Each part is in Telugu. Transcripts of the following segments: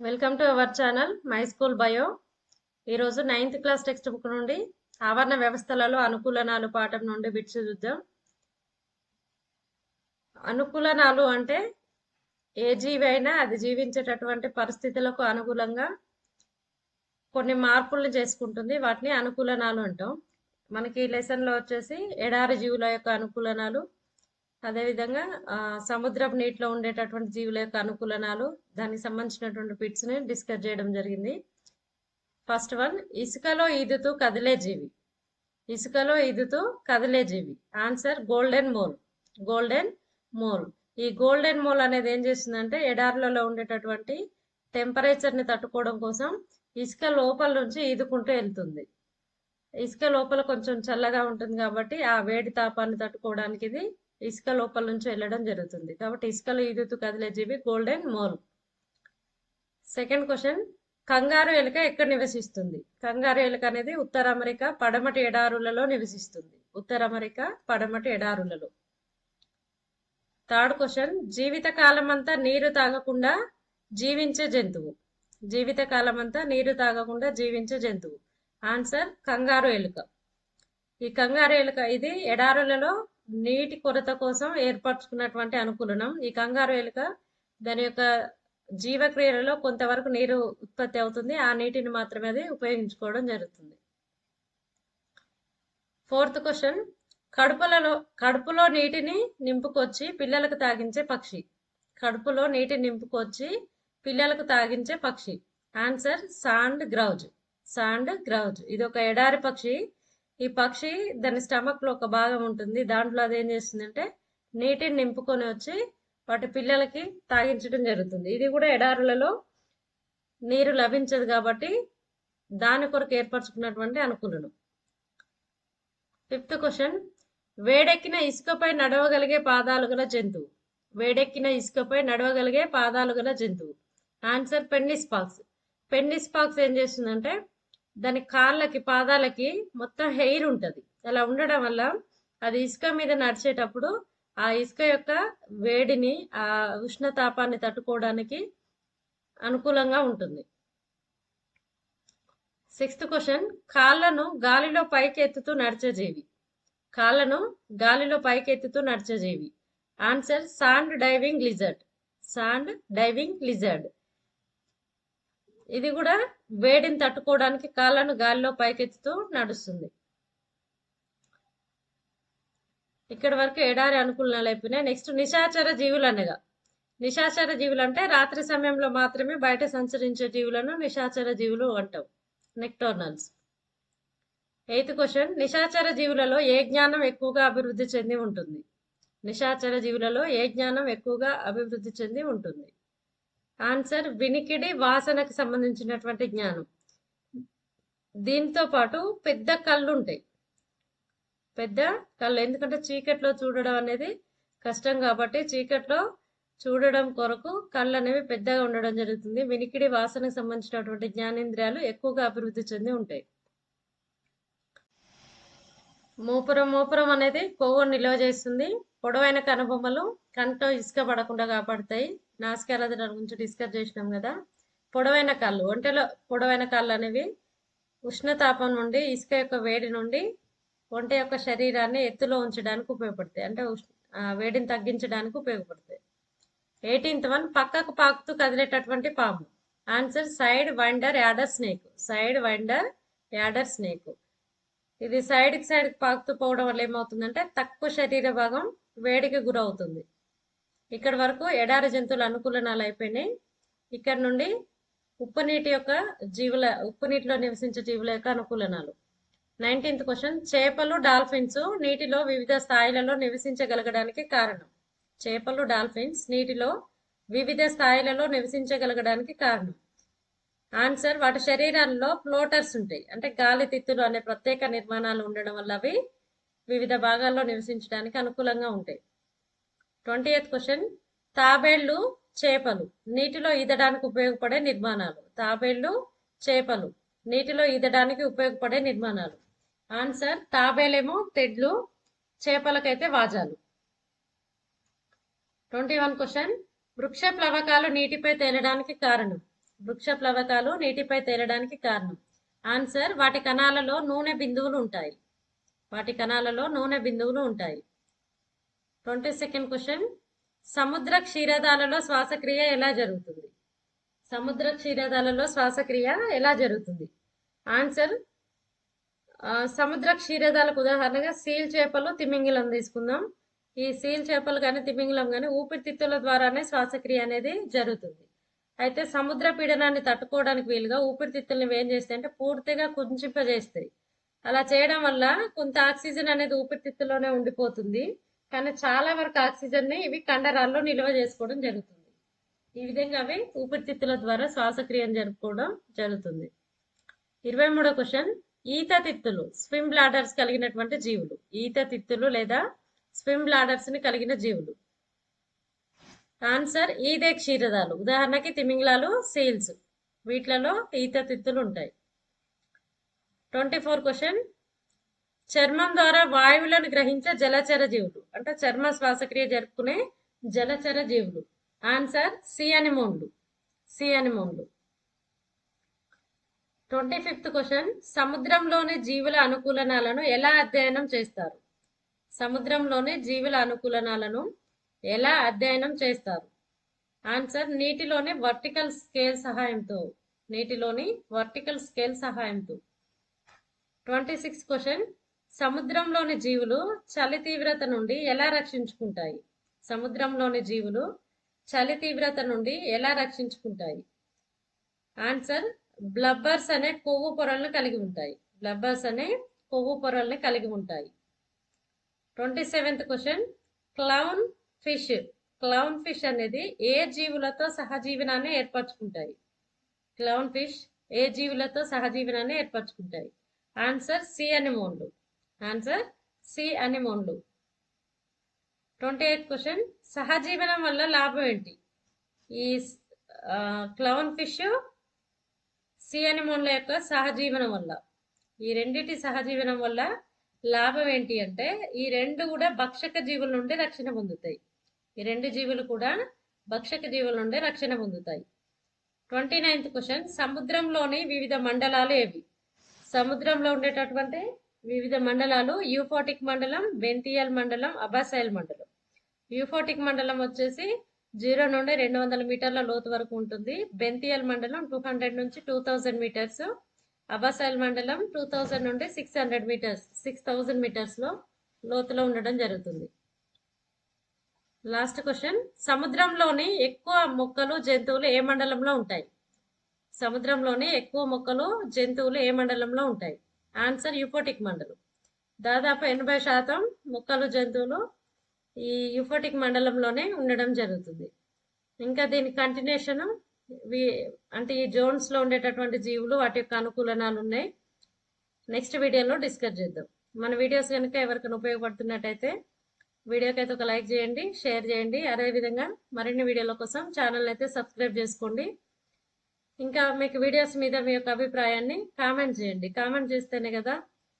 Welcome to our channel my school bio. ఈరోజు నైన్త్ క్లాస్ టెక్స్ట్ బుక్ నుండి ఆవరణ వ్యవస్థలలో అనుకూలనాలు పాఠం నుండి బిట్స్ చూద్దాం. అనుకూలనాలు అంటే ఏ జీవి అయినా అది జీవించేటటువంటి పరిస్థితులకు అనుకూలంగా కొన్ని మార్పులను చేసుకుంటుంది. వాటిని అనుకూలనాలు అంటాం. మనకి ఈ లెసన్లో వచ్చేసి ఎడారి జీవుల యొక్క అనుకూలనాలు అదేవిధంగా సముద్రపు నీటిలో ఉండేటటువంటి జీవుల యొక్క అనుకూలనాలు దానికి సంబంధించినటువంటి పిట్స్ని డిస్కస్ చేయడం జరిగింది. ఫస్ట్ వన్ ఇసుకలో ఈదుతూ కదిలే జీవి. ఇసుకలో ఈదుతూ కదిలే జీవి. Answer golden mole. Golden mole. ఈ గోల్డెన్ మోల్ అనేది ఏం చేస్తుందంటే ఎడార్లలో ఉండేటటువంటి టెంపరేచర్ని తట్టుకోవడం కోసం ఇసుక లోపల నుంచి ఈదుకుంటూ వెళ్తుంది. ఇసుక లోపల కొంచెం చల్లగా ఉంటుంది కాబట్టి ఆ వేడి తాపాన్ని తట్టుకోవడానికి ఇది ఇసుక లోపల నుంచి వెళ్ళడం జరుగుతుంది. కాబట్టి ఇసుకలో ఈదుతూ కదిలే జీవి golden mole second question kangaroo ఎలుక ఎక్కడ నివసిస్తుంది? కంగారు ఎలుక అనేది ఉత్తర అమెరికా పడమటి ఎడారులలో నివసిస్తుంది. ఉత్తర అమెరికా పడమటి ఎడారులలో. థర్డ్ క్వశ్చన్ జీవిత కాలం అంతా నీరు తాగకుండా జీవించే జంతువు. జీవిత కాలం అంతా నీరు తాగకుండా జీవించే జంతువు. ఆన్సర్ కంగారు ఎలుక. ఈ కంగారు ఎలుక ఇది ఎడారులలో నీటి కొరత కోసం ఏర్పరచుకున్నటువంటి అనుకూలనం. ఈ కంగారు ఎలుక దాని యొక్క జీవక్రియలలో కొంతవరకు నీరు ఉత్పత్తి అవుతుంది. ఆ నీటిని మాత్రమే అది ఉపయోగించుకోవడం జరుగుతుంది. Fourth question. కడుపులలో కడుపులో నీటిని నింపుకొచ్చి పిల్లలకు తాగించే పక్షి. కడుపులో నీటిని నింపుకొచ్చి పిల్లలకు తాగించే పక్షి. Answer sandgrouse. Sand grouse. ఇది ఒక ఎడారి పక్షి. ఈ పక్షి దాని స్టమక్లో ఒక భాగం ఉంటుంది. దాంట్లో అది ఏం చేస్తుందంటే నీటిని నింపుకొని వచ్చి వాటి పిల్లలకి తాగించడం జరుగుతుంది. ఇది కూడా ఎడారులలో నీరు లభించదు కాబట్టి దాని కొరకు ఏర్పరచుకున్నటువంటి అనుకూలలు. Fifth question. వేడెక్కిన ఇసుకపై నడవగలిగే పాదాలు గల జంతువు. వేడెక్కిన ఇసుకపై నడవగలిగే పాదాలు గల జంతువు. Answer fennec fox fennec fox ఏం చేస్తుందంటే దాని కాళ్ళకి పాదాలకి మొత్తం హెయిర్ ఉంటుంది. అలా ఉండడం వల్ల అది ఇసుక మీద నడిచేటప్పుడు ఆ ఇసుక యొక్క వేడిని ఆ ఉష్ణతాపాన్ని తట్టుకోవడానికి అనుకూలంగా ఉంటుంది. సిక్స్త్ క్వశ్చన్ కాళ్ళను గాలిలో పైకి ఎత్తుతూ నడిచే జీవి. కాళ్ళను గాలిలో పైకి ఎత్తుతూ నడిచే జీవి. Answer sand diving lizard sand diving lizard ఇది కూడా వేడిని తట్టుకోవడానికి కాళ్ళను గాలిలో పైకెత్తుతూ నడుస్తుంది. ఇక్కడ వరకు ఎడారి అనుకూలనాలు అయిపోయినాయి. నెక్స్ట్ నిశాచర జీవులు అనగా. నిశాచర జీవులు అంటే రాత్రి సమయంలో మాత్రమే బయట సంచరించే జీవులను నిశాచర జీవులు అంటాం. నెక్టోర్నల్స్ ఎయిత్ క్వశ్చన్ నిశాచర జీవులలో ఏ జ్ఞానం ఎక్కువగా అభివృద్ధి చెంది ఉంటుంది? నిశాచర జీవులలో ఏ జ్ఞానం ఎక్కువగా అభివృద్ధి చెంది ఉంటుంది? ఆన్సర్ వినికిడి వాసనకు సంబంధించినటువంటి జ్ఞానం. దీంతో పాటు పెద్ద కళ్ళు ఉంటాయి పెద్ద కళ్ళు ఎందుకంటే చీకట్లో చూడడం అనేది కష్టం కాబట్టి చీకట్లో చూడడం కొరకు కళ్ళు అనేవి పెద్దగా ఉండడం జరుగుతుంది. వినికిడి వాసనకు సంబంధించినటువంటి జ్ఞానేంద్రియాలు ఎక్కువగా అభివృద్ధి చెంది ఉంటాయి. మూపురం మూపురం అనేది కొవ్వు నిల్వ చేస్తుంది. పొడవైన కనుబొమ్మలు కంట్లో ఇసుక పడకుండా కాపాడుతాయి. నాసికారాధన గురించి డిస్కస్ చేసినాం కదా. పొడవైన కాళ్ళు ఒంటెలో పొడవైన కాళ్ళు అనేవి ఉష్ణతాపం నుండి ఇసుక యొక్క వేడి నుండి ఒంటె యొక్క శరీరాన్ని ఎత్తులో ఉంచడానికి ఉపయోగపడతాయి. అంటే ఉష్ణ- వేడిని తగ్గించడానికి ఉపయోగపడతాయి. ఎయిటీన్త్ వన్ పక్కకు పాకుతూ కదిలేటటువంటి పాము. Answer sidewinder adder snake sidewinder adder snake ఇది సైడ్కి సైడ్కి సైడ్ పాకుతూ పోవడం వల్ల ఏమవుతుందంటే తక్కువ శరీర భాగం వేడికి గురవుతుంది. ఇక్కడ వరకు ఎడారి జంతువుల అనుకూలనాలు అయిపోయినాయి. ఇక్కడ నుండి ఉప్పు నీటి యొక్క జీవుల ఉప్పు నీటిలో నివసించే జీవుల యొక్క అనుకూలనాలు. Nineteenth question. చేపలు డాల్ఫిన్స్ నీటిలో వివిధ స్థాయిలలో నివసించగలగడానికి కారణం. చేపలు డాల్ఫిన్స్ నీటిలో వివిధ స్థాయిలలో నివసించగలగడానికి కారణం. ఆన్సర్. వాటి శరీరాల్లో ఫ్లోటర్స్ ఉంటాయి. అంటే గాలి తిత్తులు అనే ప్రత్యేక నిర్మాణాలు ఉండడం వల్ల అవి వివిధ భాగాల్లో నివసించడానికి అనుకూలంగా ఉంటాయి. Twenty eighth question. తాబేళ్ళు చేపలు నీటిలో ఈదడానికి ఉపయోగపడే నిర్మాణాలు. తాబేళ్ళు చేపలు నీటిలో ఈదడానికి ఉపయోగపడే నిర్మాణాలు. ఆన్సర్ తాబేలేమో తెడ్లు చేపలకైతే వాజాలు. Twenty one question. వృక్ష ప్లవకాలు నీటిపై తేలడానికి కారణం. వృక్ష ప్లవకాలు నీటిపై తేలడానికి కారణం. ఆన్సర్ వాటి కణాలలో నూనె బిందువులు ఉంటాయి. వాటి కణాలలో నూనె బిందువులు ఉంటాయి. ట్వంటీ సెకండ్ క్వశ్చన్ సముద్ర క్షీరదాలలో శ్వాసక్రియ ఎలా జరుగుతుంది సముద్ర క్షీరదాలలో శ్వాసక్రియ ఎలా జరుగుతుంది ఆన్సర్ సముద్ర క్షీరదాలకు ఉదాహరణగా సీల్ చేపలు తిమింగిలం తీసుకుందాం ఈ సీల్ చేపలు కానీ తిమింగిలం కానీ ఊపిరితిత్తుల ద్వారానే శ్వాసక్రియ అనేది జరుగుతుంది. అయితే సముద్ర పీడనాన్ని తట్టుకోవడానికి వీలుగా ఊపిరితిత్తుల్ని ఏం చేస్తాయి అంటే పూర్తిగా కుంచింపజేస్తాయి అలా చేయడం వల్ల కొంత ఆక్సిజన్ అనేది ఊపిరితిత్తులోనే ఉండిపోతుంది. కానీ చాలా వరకు ఆక్సిజన్ని ఇవి కండరాల్లో నిల్వ చేసుకోవడం జరుగుతుంది. ఈ విధంగా అవి ఊపిరితిత్తుల ద్వారా శ్వాసక్రియను జరుపుకోవడం జరుగుతుంది. ఇరవై మూడో క్వశ్చన్. ఈత తిత్తులు స్విమ్ బ్లాడర్స్ కలిగినటువంటి జీవులు. ఈత తిత్తులు లేదా స్విమ్ బ్లాడర్స్ని కలిగిన జీవులు. ఆన్సర్ ఈదే క్షీరదాలు. ఉదాహరణకి తిమింగలాలు సీల్స్. వీటిలలో ఈత తిత్తులు ఉంటాయి. Twenty four question. చర్మం ద్వారా వాయువులను గ్రహించే జలచర జీవులు. అంటే చర్మ శ్వాసక్రియ జరుపుకునే జలచర జీవులు. ఆన్సర్ సి అనిమోన్లు సి అనిమోన్లు ట్వంటీ ఫిఫ్త్ క్వశ్చన్ సముద్రంలోని జీవుల అనుకూలనాలను ఎలా అధ్యయనం చేస్తారు? సముద్రంలోని జీవుల అనుకూలనాలను ఎలా అధ్యయనం చేస్తారు? ఆన్సర్ నీటిలోని వర్టికల్ స్కేల్ సహాయంతో. నీటిలోని వర్టికల్ స్కేల్ సహాయంతో. ట్వంటీ సిక్స్ క్వశ్చన్ సముద్రంలోని జీవులు చలి తీవ్రత నుండి ఎలా రక్షించుకుంటాయి? సముద్రంలోని జీవులు చలి తీవ్రత నుండి ఎలా రక్షించుకుంటాయి? ఆన్సర్ బ్లబ్బర్స్ అనే కొవ్వు పొరలను కలిగి ఉంటాయి. బ్లబ్బర్స్ అనే కొవ్వు పొరల్ని కలిగి ఉంటాయి. Twenty seventh question clownfish. Clownfish అనేది ఏ జీవులతో సహజీవనాన్ని ఏర్పరచుకుంటాయి? క్లౌన్ ఫిష్ ఏ జీవులతో సహజీవనాన్ని ఏర్పరచుకుంటాయి? ఆన్సర్ సి అనిమోన్లు. ఆన్సర్ సి అనిమోన్లు ట్వంటీ ఎయిత్ క్వశ్చన్ సహజీవనం వల్ల లాభం ఏంటి? ఈ క్లౌన్ ఫిష్ సి అనిమోన్ల యొక్క సహజీవనం వల్ల. ఈ రెండిటి సహజీవనం వల్ల లాభం ఏంటి అంటే ఈ రెండు కూడా భక్షక జీవుల నుండి రక్షణ పొందుతాయి. ఈ రెండు జీవులు కూడా భక్షక జీవుల నుండి రక్షణ పొందుతాయి. ట్వంటీ నైన్త్ క్వశ్చన్ సముద్రంలోని వివిధ మండలాలు ఏవి? సముద్రంలో ఉండేటటువంటి వివిధ మండలాలు యూఫోటిక్ మండలం బెంటియల్ మండలం అబాసైల్ మండలం. యూఫోటిక్ మండలం వచ్చేసి జీరో నుండి రెండు వందల మీటర్ల లోతు వరకు ఉంటుంది. బెంతియల్ మండలం టూ హండ్రెడ్ నుంచి టూ థౌజండ్ మీటర్స్. అబాసైల్ మండలం టూ థౌజండ్ నుండి six hundred metres six thousand మీటర్స్లో లోతులో ఉండడం జరుగుతుంది. Last question. సముద్రంలోని ఎక్కువ మొక్కలు జంతువులు ఏ మండలంలో ఉంటాయి? సముద్రంలోని ఎక్కువ మొక్కలు జంతువులు ఏ మండలంలో ఉంటాయి? ఆన్సర్ యూఫోటిక్ మండలం దాదాపు ఎనభై శాతం మొక్కలు జంతువులు ఈ యూఫోటిక్ మండలంలోనే ఉండడం జరుగుతుంది. ఇంకా దీని కంటిన్యూషన్ అంటే ఈ జోన్స్లో ఉండేటటువంటి జీవులు వాటి యొక్క అనుకూలనాలు ఉన్నాయి. నెక్స్ట్ వీడియోలో డిస్కస్ చేద్దాం. మన వీడియోస్ కనుక ఎవరికైనా ఉపయోగపడుతున్నట్టయితే వీడియోకి అయితే ఒక లైక్ చేయండి షేర్ చేయండి. అదేవిధంగా మరిన్ని వీడియోల కోసం ఛానల్ అయితే సబ్స్క్రైబ్ చేసుకోండి. ఇంకా మీకు వీడియోస్ మీద మీ యొక్క అభిప్రాయాన్ని కామెంట్ చేయండి. కామెంట్ చేస్తేనే కదా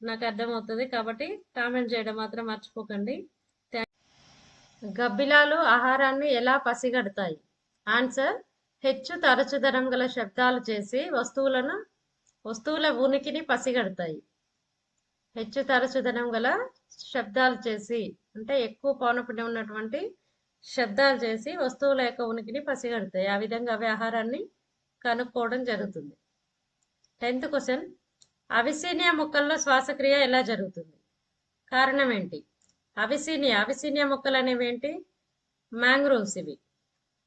నాకు అర్థమవుతుంది. కాబట్టి కామెంట్ చేయడం మాత్రం మర్చిపోకండి. గబ్బిలాలు ఆహారాన్ని ఎలా పసిగడతాయి? ఆన్సర్ హెచ్చు తరచుదనం గల శబ్దాలు చేసి వస్తువులను వస్తువుల ఉనికిని పసిగడతాయి. హెచ్చు తరచుదనం గల శబ్దాలు చేసి అంటే ఎక్కువ పౌనపుణ్యం ఉన్నటువంటి శబ్దాలు చేసి వస్తువుల యొక్క ఉనికిని పసిగడతాయి. ఆ విధంగా అవి ఆహారాన్ని కనుక్కోవడం జరుగుతుంది. టెన్త్ క్వశ్చన్ అవిసీనియా మొక్కల్లో శ్వాసక్రియ ఎలా జరుగుతుంది? కారణం ఏంటి? అవిసీనియా అవిసీనియా మొక్కలు అనేవి ఏంటి? మ్యాంగ్రోవ్స్ ఇవి.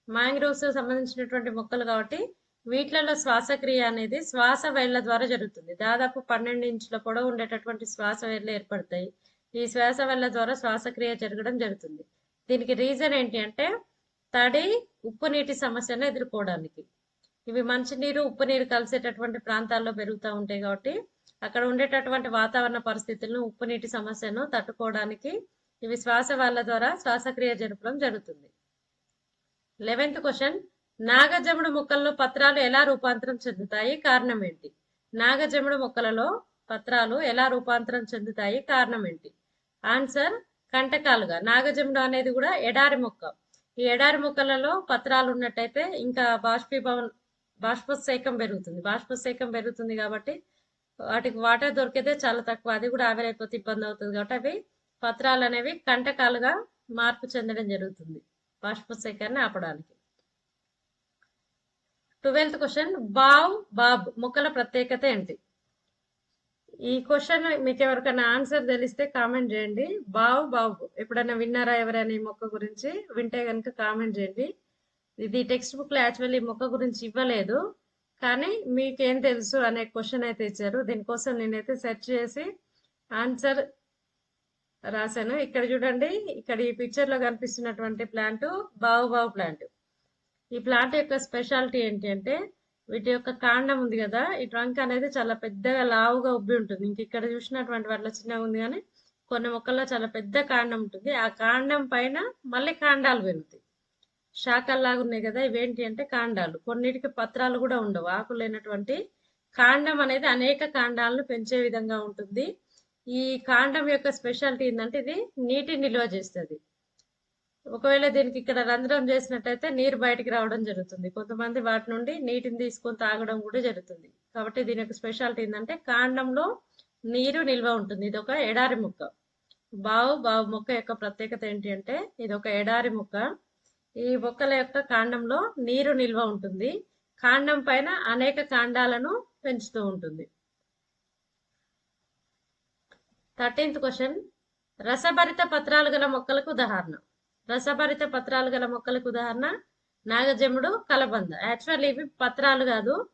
మ్యాంగ్రోవ్స్ సంబంధించినటువంటి మొక్కలు కాబట్టి వీటిలలో శ్వాసక్రియ అనేది శ్వాస వేళ్ళ ద్వారా జరుగుతుంది. దాదాపు పన్నెండు ఇంచుల పొడవు ఉండేటటువంటి శ్వాస వేళ్ళు ఏర్పడతాయి. ఈ శ్వాస వేళ్ళ ద్వారా శ్వాసక్రియ జరగడం జరుగుతుంది. దీనికి రీజన్ ఏంటి అంటే తడి ఉప్పు నీటి సమస్యను ఎదుర్కోవడానికి. ఇవి మంచినీరు ఉప్పు నీరు కలిసేటటువంటి ప్రాంతాల్లో పెరుగుతూ ఉంటాయి కాబట్టి అక్కడ ఉండేటటువంటి వాతావరణ పరిస్థితులను ఉప్పు నీటి సమస్యను తట్టుకోవడానికి ఇవి శ్వాస వాళ్ళ ద్వారా శ్వాసక్రియ జరపడం జరుగుతుంది. లెవెన్త్ క్వశ్చన్ నాగజముడు మొక్కల్లో పత్రాలు ఎలా రూపాంతరం చెందుతాయి? కారణం ఏంటి? నాగజముడు మొక్కలలో పత్రాలు ఎలా రూపాంతరం చెందుతాయి? కారణం ఏంటి? ఆన్సర్ కంటకాలుగా. నాగజముడు అనేది కూడా ఎడారి మొక్క. ఈ ఎడారి మొక్కలలో పత్రాలు ఉన్నట్టయితే ఇంకా బాష్పీభవన్ బాష్పోత్సేకం పెరుగుతుంది. బాష్పోత్సేకం పెరుగుతుంది కాబట్టి వాటికి వాటర్ దొరికితే చాలా తక్కువ. అది కూడా ఆవిరైపోతే ఇబ్బంది అవుతుంది కాబట్టి అవి పత్రాలు అనేవి కంటకాలుగా మార్పు చెందడం జరుగుతుంది బాష్పోత్సేకాన్ని ఆపడానికి. ట్వెల్త్ క్వశ్చన్ బావ్ బాబ్ మొక్కల ప్రత్యేకత ఏంటి? ఈ క్వశ్చన్ మీకు ఎవరికైనా ఆన్సర్ తెలిస్తే కామెంట్ చేయండి. బావ్ బాబు ఎప్పుడైనా విన్నారా ఎవరైనా ఈ మొక్క గురించి? వింటే కనుక కామెంట్ చేయండి. ఇది టెక్స్ట్ బుక్లో యాక్చువల్లీ మొక్క గురించి ఇవ్వలేదు. కానీ మీకేం తెలుసు అనే క్వశ్చన్ అయితే ఇచ్చారు. దీనికోసం నేనైతే సెర్చ్ చేసి ఆన్సర్ రాశాను. ఇక్కడ చూడండి ఇక్కడ ఈ పిక్చర్లో కనిపిస్తున్నటువంటి ప్లాంట్ బావు బావు ప్లాంట్ ఈ ప్లాంట్ యొక్క స్పెషాలిటీ ఏంటి అంటే వీటి యొక్క కాండం ఉంది కదా ఈ ట్రంక్ అనేది చాలా పెద్దగా లావుగా ఉబ్బి ఉంటుంది. ఇంక ఇక్కడ చూసినటువంటి వాటిలో చిన్నగా ఉంది కానీ కొన్ని మొక్కల్లో చాలా పెద్ద కాండం ఉంటుంది. ఆ కాండం పైన మళ్ళీ కాండాలు పెరుగుతాయి. శాఖల్లాగా ఉన్నాయి కదా ఇవేంటి అంటే కాండాలు. కొన్నిటికి పత్రాలు కూడా ఉండవు. ఆకులైనటువంటి లేనటువంటి కాండం అనేది అనేక కాండాలను పెంచే విధంగా ఉంటుంది. ఈ కాండం యొక్క స్పెషాలిటీ ఏంటంటే ఇది నీటి నిల్వ చేస్తుంది. ఒకవేళ దీనికి ఇక్కడ రంధ్రం చేసినట్టయితే నీరు బయటికి రావడం జరుగుతుంది. కొంతమంది వాటి నుండి నీటిని తీసుకొని తాగడం కూడా జరుగుతుంది. కాబట్టి దీని యొక్క స్పెషాలిటీ ఏంటంటే కాండంలో నీరు నిల్వ ఉంటుంది. ఇది ఒక ఎడారి మొక్క. బావు బావు మొక్క యొక్క ప్రత్యేకత ఏంటి అంటే ఇది ఒక ఎడారి మొక్క. ఈ మొక్కల యొక్క కాండంలో నీరు నిల్వ ఉంటుంది. కాండం పైన అనేక కాండాలను పెంచుతూ ఉంటుంది. Thirteenth question. రసభరిత పత్రాలు గల మొక్కలకు ఉదాహరణ. రసభరిత పత్రాలు గల మొక్కలకు ఉదాహరణ. నాగజముడు కలబంద. యాక్చువల్లీ ఇవి పత్రాలు కాదు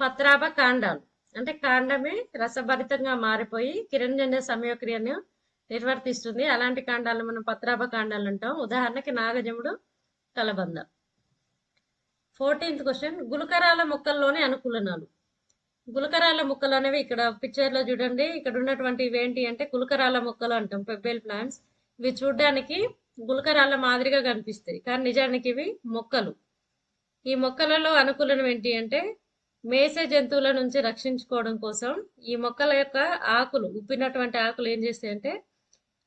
పత్రాభ కాండాలు. అంటే కాండమే రసభరితంగా మారిపోయి కిరణజన్య సమయక్రియను నిర్వర్తిస్తుంది. అలాంటి కాండాలను మనం పత్రాభ కాండాలు అంటాం. ఉదాహరణకి నాగజముడు కలబంద ఫోర్టీన్త్ క్వశ్చన్ గులకరాల మొక్కల్లోని అనుకూలనాలు. గులకరాల మొక్కలు అనేవి ఇక్కడ పిక్చర్లో చూడండి. ఇక్కడ ఉన్నటువంటివి ఏంటి అంటే గులకరాల మొక్కలు అంటాం పెబ్బేల్ ప్లాంట్స్ ఇవి చూడడానికి గులకరాల మాదిరిగా కనిపిస్తాయి. కానీ నిజానికి ఇవి మొక్కలు. ఈ మొక్కలలో అనుకూలం ఏంటి అంటే మేసే జంతువుల నుంచి రక్షించుకోవడం కోసం ఈ మొక్కల యొక్క ఆకులు ఉప్పినటువంటి ఆకులు ఏం చేస్తాయంటే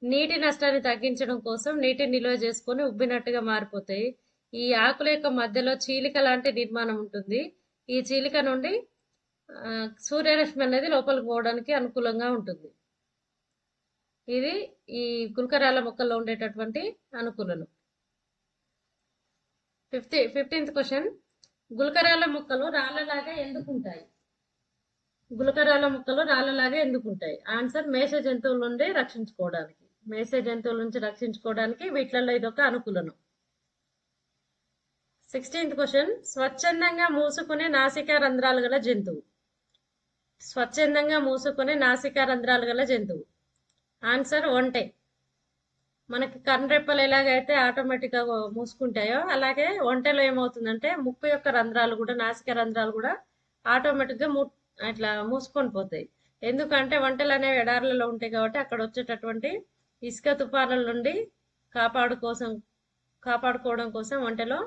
నీటి నష్టాన్ని తగ్గించడం కోసం నీటిని నిల్వ చేసుకొని ఉబ్బినట్టుగా మారిపోతాయి. ఈ ఆకుల యొక్క మధ్యలో చీలిక లాంటి నిర్మాణం ఉంటుంది. ఈ చీలిక నుండి సూర్యరశ్మి అనేది లోపలికి పోవడానికి అనుకూలంగా ఉంటుంది. ఇది ఈ గుల్కరాల మొక్కల్లో ఉండేటటువంటి అనుకూలలు. Fifty fifteenth question. గుల్కరాల మొక్కలు రాళ్ళలాగా ఎందుకు ఉంటాయి? గులకరాల మొక్కలు రాళ్ళలాగా ఎందుకు ఉంటాయి? ఆన్సర్ మేష జంతువుల నుండి రక్షించుకోవడానికి. మేసే జంతువుల నుంచి రక్షించుకోవడానికి వీటిలలో ఇదొక అనుకూలనం. సిక్స్టీన్త్ క్వశ్చన్ స్వచ్ఛందంగా మూసుకునే నాసికా రంధ్రాలు గల జంతువు. స్వచ్ఛందంగా మూసుకునే నాసికా రంధ్రాలు గల జంతువు. ఆన్సర్ ఒంటే మనకి కన్రెప్పలు ఎలాగైతే ఆటోమేటిక్గా మూసుకుంటాయో అలాగే ఒంటెలో ఏమవుతుందంటే ముక్కు యొక్క రంధ్రాలు కూడా నాసిక రంధ్రాలు కూడా ఆటోమేటిక్గా మూ అట్లా మూసుకొని పోతాయి. ఎందుకంటే వంటలు అనేవి ఎడార్లలో ఉంటాయి కాబట్టి అక్కడ వచ్చేటటువంటి ఇసుక తుఫానుల నుండి కాపాడు కోసం కాపాడుకోవడం కోసం వంటలో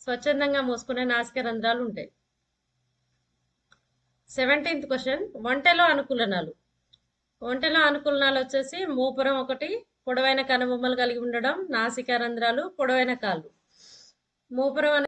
స్వచ్ఛందంగా మూసుకునే నాసిక రంధ్రాలు ఉంటాయి. సెవెంటీన్త్ క్వశ్చన్ వంటలో అనుకూలనాలు. వంటలో అనుకూలనాలు వచ్చేసి మూపురం ఒకటి పొడవైన కనుబొమ్మలు కలిగి ఉండడం నాసికా రంధ్రాలు పొడవైన కాళ్ళు. మూపురం